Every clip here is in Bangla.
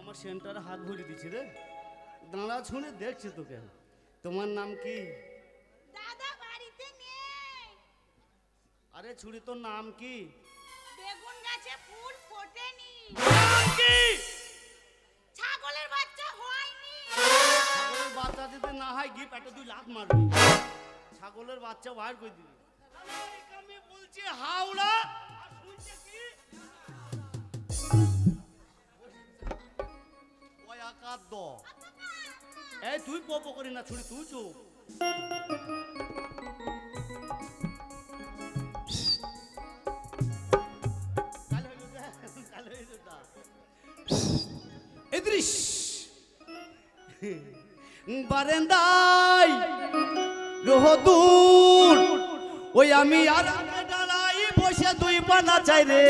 আমার সেন্টারে হাত ভরে দিচ্ছে রে। দাঁড়া ছুঁড়ে দেখছে তোকে। তোমার নাম কি দাদা বাড়িতে নেই আরে ছুরি তোর নাম কি? বেগুন গাছে ফুল ফোটেনি। নাম কি? ছাগলের বাচ্চা হয়নি। ছাগলের বাচ্চা যদি না হয় গিয়ে পেটে তুই লাত মারবি। ছাগলের বাচ্চা বার করে দিবি। আমি বলছি হাওড়া। আর শুনছে কি? ওই আকার দ এই তুই পপ করি না ছুরি তুই চুপ বারেন্দাই রোহদুর ওই আমি আর বসে পানা চাই রে।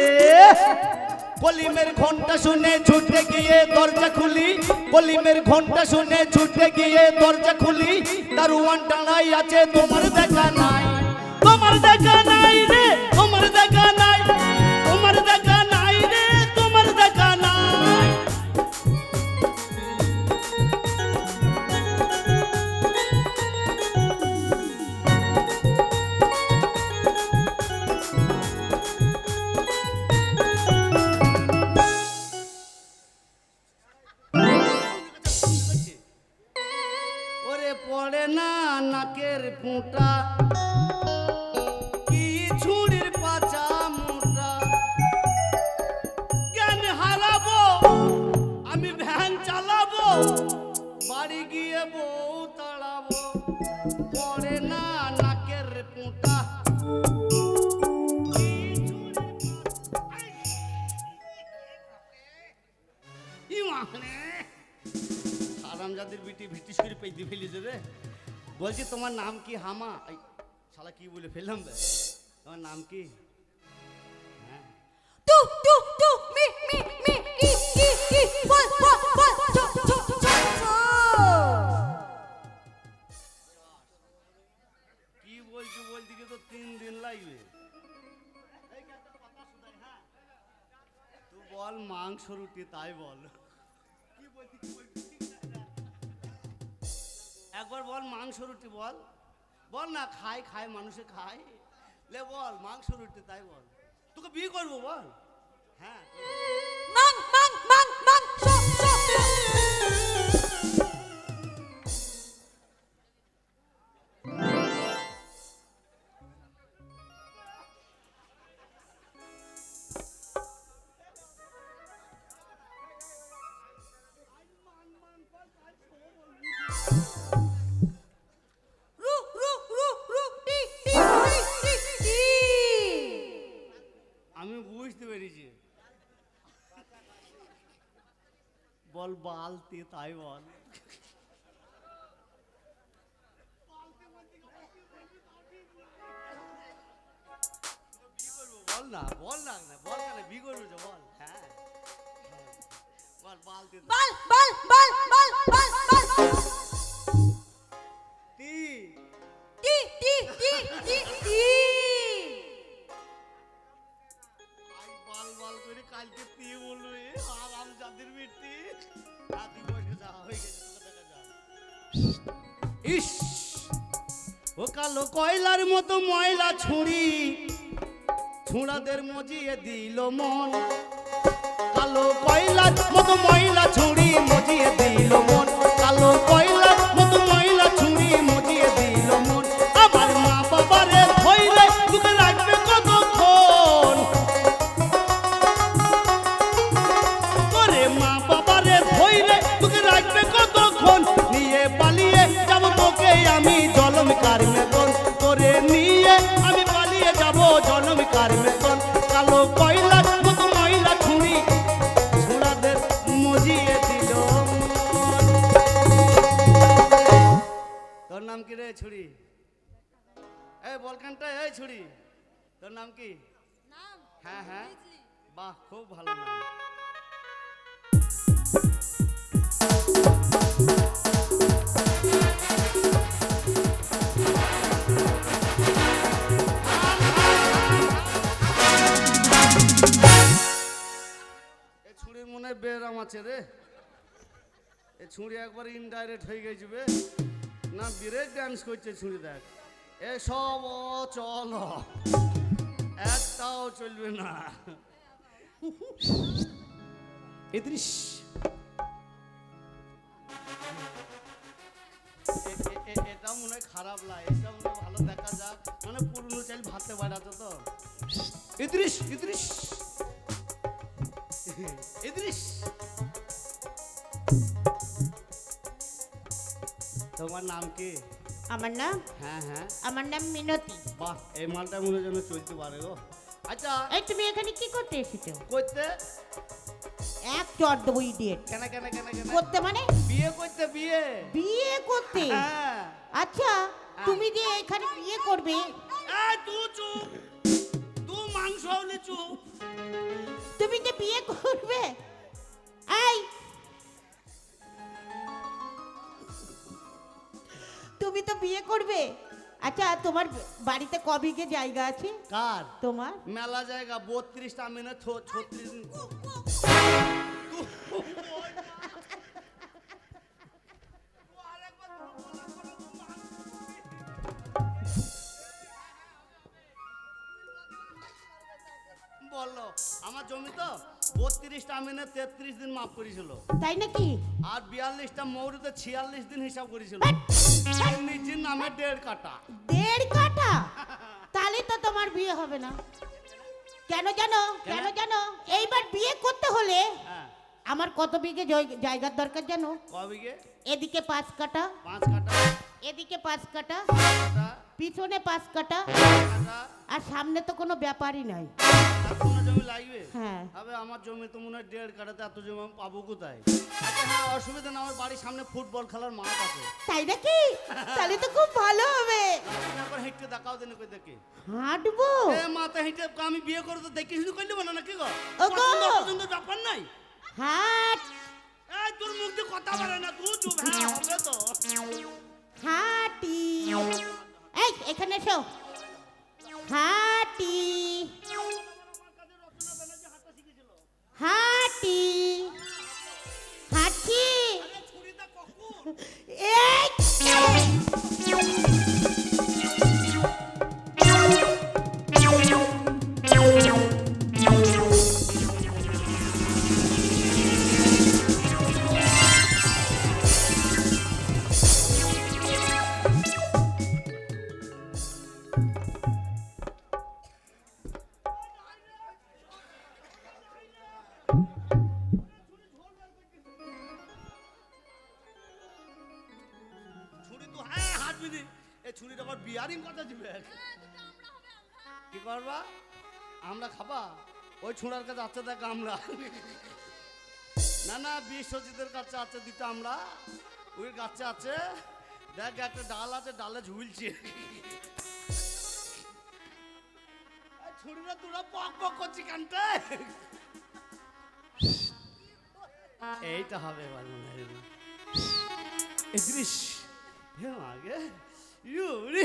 কলিমের ঘণ্টা শুনে ছুটে গিয়ে দরজা খুলি। কলিমের ঘণ্টা শুনে ছুটে গিয়ে দরজা খুলি। দারুয়ান টানাই আছে, তোমার দেখা নাই। তোমার দেখা নাই রে। পড়ে না নাকের পুঁটা আরামজাদের বিটি ভিটিস করে পেয়ে ফেলিছে রে। বলছি তোমার নাম কি হামা? শালা কি বলে ফেললাম তোমার নাম কি? টু টু টু মি মি মি ই ই ই বল বল বল চো চো চো চো। কি বলছো বলতে গিয়ে তো তিন দিন লাগবে। তুই বল মাংস রুটি তাই বল। কি বলছি কি বলছি? একবার বল মাংস রুটি বল। বল না খায় খায় মানুষে খায় লে বল, মাংস রুটি, তাই বল। তোকে বিয়ে করব বল? হ্যাঁ। বল বালতি তাই বল বল না বল না বল কেন বি করব বল হ্যাঁ। বল বালতি বল বল বল বল বল বল ইস ও কালো কয়লার মতো ময়লা ছুঁড়ি। ছুঁড়াদের মজিয়ে দিল মন। কালো কয়লার মতো ময়লা ছুঁড়ি, মজিয়ে দিল মন। কালো কয়লার যাব জনম কার বেতন? কালো কয়লা মতো খুঁড়ি ছোড়াদের মজিয়ে দিল তোর নাম কি রে ছুড়ি এই বলকানটা এই ছুরি। তোর নাম কি? হ্যাঁ হ্যাঁ। বাহ, খুব ভালো নাম। আছে রে? এ ছুরি একবার ইনডাইরেক্ট হয়ে গেছে বে। না বিরেক ডান্স করছে ছুরি দেখ। এসব অচল। একটাও চলবে না। এ- এটা মনে হয় খারাপ লাগে এটা মনে হয় ভালো দেখা যাক। মানে পুরনো চাইল ভাতে বাড়াতো তো। ইদ্রিস ইদ্রিস ইদ্রিস। তোমার নাম কি? আমার নাম? হ্যাঁ হ্যাঁ। আমার নাম মিনতি। বাহ এই মালটা মনে হয় যেন চলতে পারে গো। আচ্ছা। এই তুমি এখানে কি করতে এসেছ? করতে? এক চট দেবো ইডিয়েট কেন কেন কেন কেন? করতে মানে? বিয়ে করতে বিয়ে? বিয়ে করতে? হ্যাঁ। আচ্ছা তুমি যে এখানে বিয়ে করবে? তুই চুপ তুই মাংস হলে চুপ তুমি যে বিয়ে করবে? এই তুমি তো বিয়ে করবে? আচ্ছা তোমার বাড়িতে ক বিঘে জায়গা আছে? কার? তোমার? মেলা জায়গা বত্রিশটা মেনে ছত্রিশ বত্রিশটা তেত্রিশ দিন মাপ করেছিল। তাই নাকি? আর বিয়াল্লিশটা মৌরিতে ছিয়াল্লিশ দিন হিসাব করেছিল। নিজের নামে দেড় কাটা দেড় কাঠা? তাহলে তো তোমার বিয়ে হবে না। কেন জানো কেন? কেন? জানো এইবার বিয়ে করতে হলে হ্যাঁ। আমার কত বিঘে জায়গার দরকার জানো? ক বিঘে? এদিকে পাঁচ কাটা পাঁচ কাটা এদিকে পাঁচ কাটা কাটা পিছনে পাঁচ কাটা আর সামনে তো কোনো ব্যাপারই নাই। জমি লাগবে? হ্যাঁ। আমার জমি তো মনে হয় দেড় কাটাতে এত জমি আমি পাবো কোথায়? আচ্ছা হ্যাঁ অসুবিধা না আমার বাড়ির সামনে ফুটবল খেলার মাঠ আছে। তাই নাকি? তাহলে তো খুব ভালো হবে। তুমি হেঁটে দেখাও দিন কই দেখি। হাঁটবো? এ মাথা হেঁটে আমি বিয়ে করে তো দেখি শুধু করলি না নাকি গো? ও গো! পছন্দ ব্যাপার নাই। হাট! এই তোর মুখ দিয়ে কথা বলে না তুই চুপ। হ্যাঁ হবে তো। ছুরিটা আবার বিয়ারিং কথা দিবে কি করবা? আমরা খাবা? ওই ছোঁড়ার কাছে আছে দেখ আমরা। না না বিশ্বজিতের কাছে আছে দিতে আমরা। ওই গাছে আছে। দেখ একটা ডাল আছে ডালে ঝুলছে। এই তোরা পক পক করছি এইটা হবে এবার মনে হয়। ইউরি।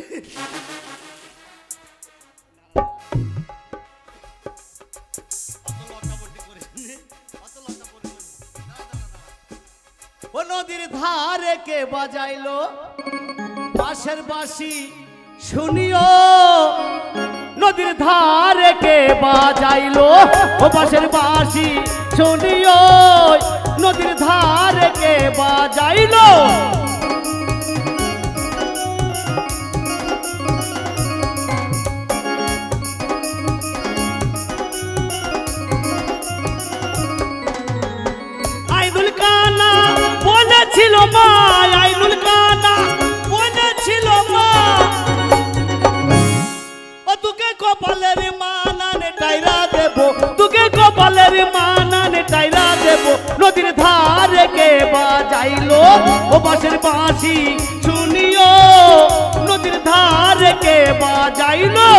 নদীর ধারে কে বাজাইলো? পাশের বাসি শুনিও নদীর ধারে কে বাজাইলো? ও পাশের বাসি শুনিও নদীর ধারে কে বাজাইলো? কপালের মানানে টাইরা দেব। নদীর ধারে কে বাজাইলো ও বাঁশের বাঁশি শুনিও। নদীর ধারে কে বাজাইলো